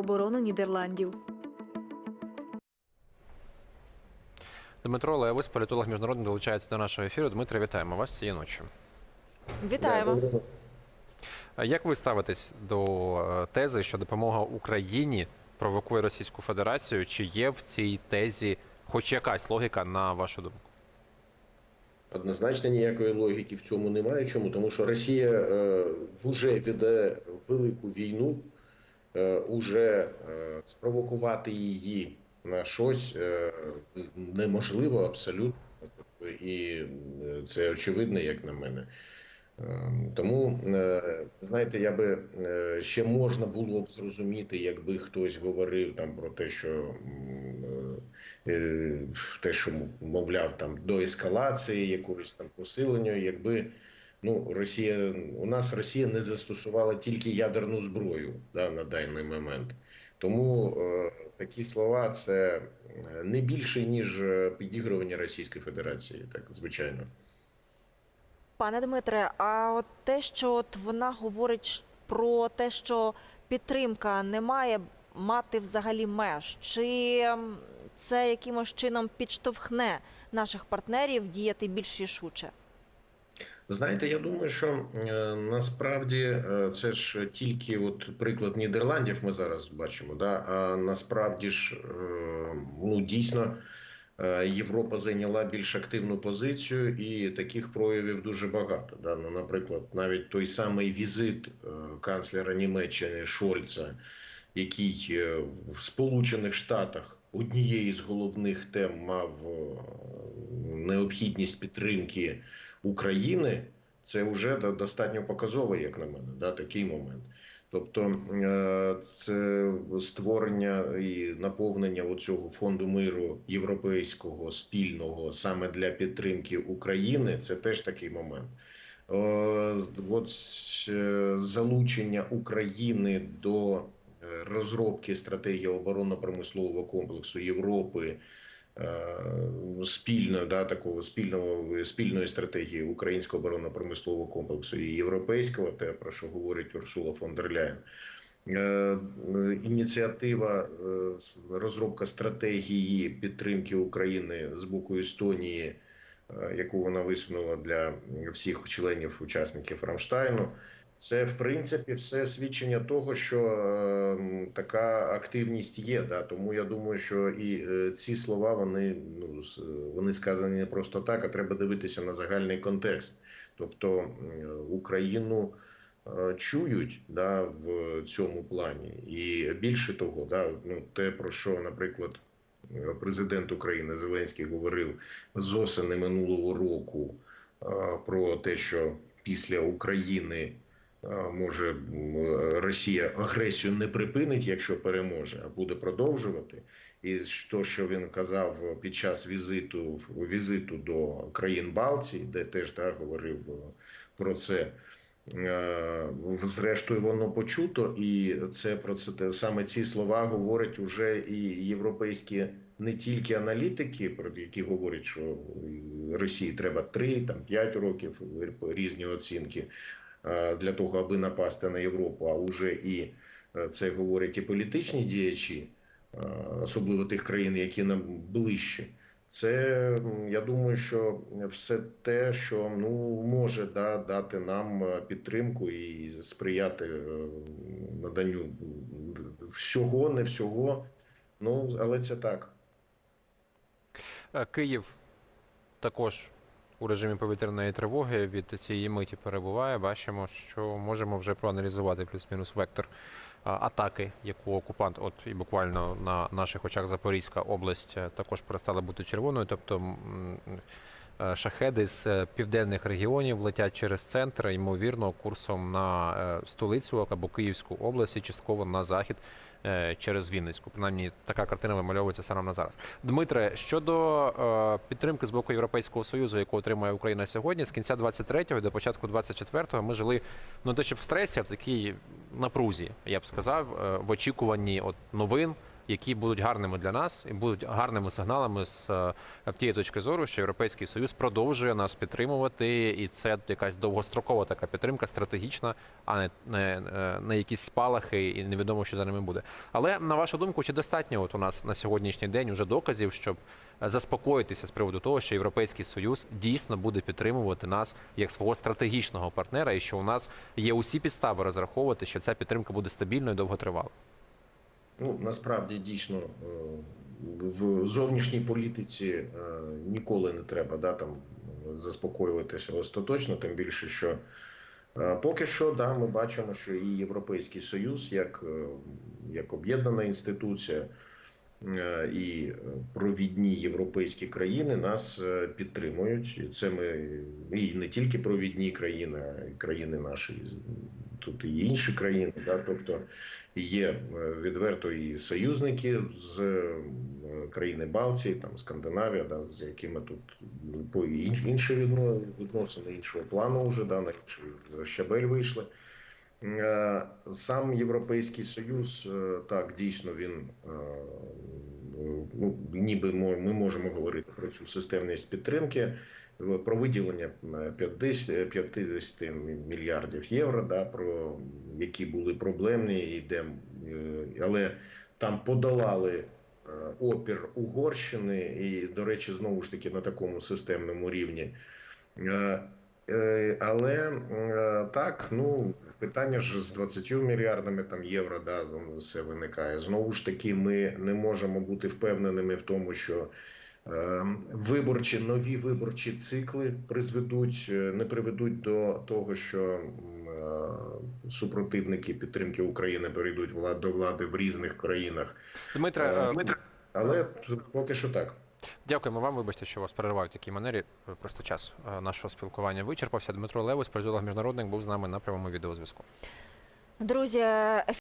оборони Нідерландів. Дмитро Левис, політолог міжнародний, долучається до нашого ефіру. Дмитре, вітаємо вас цієї ночі. Вітаємо. Як ви ставитесь до е, тези, що допомога Україні провокує Російську Федерацію? Чи є в цій тезі хоч якась логіка на вашу думку? Однозначно ніякої логіки в цьому немає. Чому? Тому що Росія е, вже веде велику війну, уже е, спровокувати її на щось е, неможливо абсолютно. І е, це очевидно, як на мене. Е, Тому, е, знаєте, я би е, ще можна було б зрозуміти, якби хтось говорив там про те, що е, те, що мовляв, там до ескалації, якогось там посилення, якби ну Росія у нас Росія не застосувала тільки ядерну зброю да, на даний момент. Тому е, такі слова це не більше ніж е, підігрування Російської Федерації, так звичайно. Пане Дмитре, а от те, що от вона говорить про те, що підтримка не має мати взагалі меж, чи це якимось чином підштовхне наших партнерів діяти більш рішуче? Знаєте, я думаю, що е, насправді е, це ж тільки от приклад Нідерландів ми зараз бачимо. Да? А насправді ж е, ну дійсно Європа зайняла більш активну позицію, і таких проявів дуже багато. Да? Ну, наприклад, навіть той самий візит канцлера Німеччини Шольца, який в Сполучених Штатах однією з головних тем мав необхідність підтримки. України, це вже до- достатньо показово, як на мене, да, такий момент. Тобто е, це створення і наповнення цього фонду миру європейського спільного саме для підтримки України. Це теж такий момент. Е, От е, залучення України до розробки стратегії оборонно-промислового комплексу Європи спільно, да, такого спільного спільної стратегії українського оборонно-промислового комплексу і європейського, те про що говорить Урсула фон дер Ляєн. Е, е, Ініціатива е, розробка стратегії підтримки України з боку Естонії, е, яку вона висунула для всіх членів учасників Рамштайну. Це в принципі все свідчення того, що е, така активність є. Да? Тому я думаю, що і е, ці слова вони ну вони сказані не просто так, а треба дивитися на загальний контекст. Тобто м, Україну е, чують да, в цьому плані, і більше того, да, ну те про що, наприклад, президент України Зеленський говорив з осени минулого року е, про те, що після України. Може, Росія агресію не припинить, якщо переможе, а буде продовжувати. І то, що він казав під час візиту візиту до країн Балтії, де теж так говорив е, про це. е, Зрештою, воно почуто, і це про це саме ці слова говорять уже і європейські не тільки аналітики, про які говорять, що Росії треба 3, там 5 років, різні оцінки е, для того, аби напасти на Європу, а вже і е, це говорять і політичні діячі, е, особливо тих країн, які нам ближче. Це я думаю, що все те, що ну може да, дати нам е, підтримку і сприяти е, наданню всього, не всього. Ну але це так. Е, Київ також у режимі повітряної тривоги від цієї миті перебуває. Бачимо, що можемо вже проаналізувати плюс-мінус вектор атаки, яку окупант, от і буквально на наших очах Запорізька область е, також перестала бути червоною. Тобто е, шахеди з е, південних регіонів летять через центр, ймовірно, курсом на столицю або Київську область, частково на захід через Вінницьку. Принаймні, така картина вимальовується саме на зараз. Дмитре, щодо е, підтримки з боку Європейського союзу, яку отримує Україна сьогодні, з кінця 23-го до початку 24-го ми жили ну те, що в стресі, а в такій напрузі, я б сказав, е, в очікуванні от новин. Які будуть гарними для нас і будуть гарними сигналами з е, тієї точки зору, що Європейський Союз продовжує нас підтримувати, і це якась довгострокова така підтримка, стратегічна, а не, не, не якісь спалахи, і невідомо, що за ними буде. Але на вашу думку, чи достатньо от у нас на сьогоднішній день уже доказів, щоб заспокоїтися з приводу того, що Європейський Союз дійсно буде підтримувати нас як свого стратегічного партнера, і що у нас є усі підстави розраховувати, що ця підтримка буде стабільною і довготривалою? Ну, насправді дійсно е, в зовнішній політиці е, ніколи не треба да, там, заспокоюватися остаточно, тим більше, що е, поки що да, ми бачимо, що і Європейський Союз, як, як об'єднана інституція, і провідні європейські країни нас підтримують. І це ми і не тільки провідні країни, а й країни наші. Тут і інші країни, да, тобто є е, відверто і союзники з е, країни Балтії, там Скандинавія, да, з якими тут по інш, інші відносини іншого плану вже да, на щабель вийшли. Е, Сам Європейський Союз, так, дійсно він ну, ніби ми можемо говорити про цю системність підтримки. Про виділення е, 50, 50 мільярдів євро, да, про які були проблемні, і де, е, але там подолали е, опір Угорщини, і, до речі, знову ж таки на такому системному рівні. Е, е, Але е, так, ну питання ж з 20 мільярдами там євро, да, все виникає. Знову ж таки, ми не можемо бути впевненими в тому, що е, виборчі нові виборчі цикли призведуть, е, не приведуть до того, що е, супротивники підтримки України перейдуть влад до влади в різних країнах. Дмитре, Е, е, Але поки що так. дякуємо вам. Вибачте, що вас переривають в такій манері. Просто час нашого спілкування вичерпався. Дмитро Левус, політолог міжнародник, був з нами на прямому відеозв'язку. Друзі,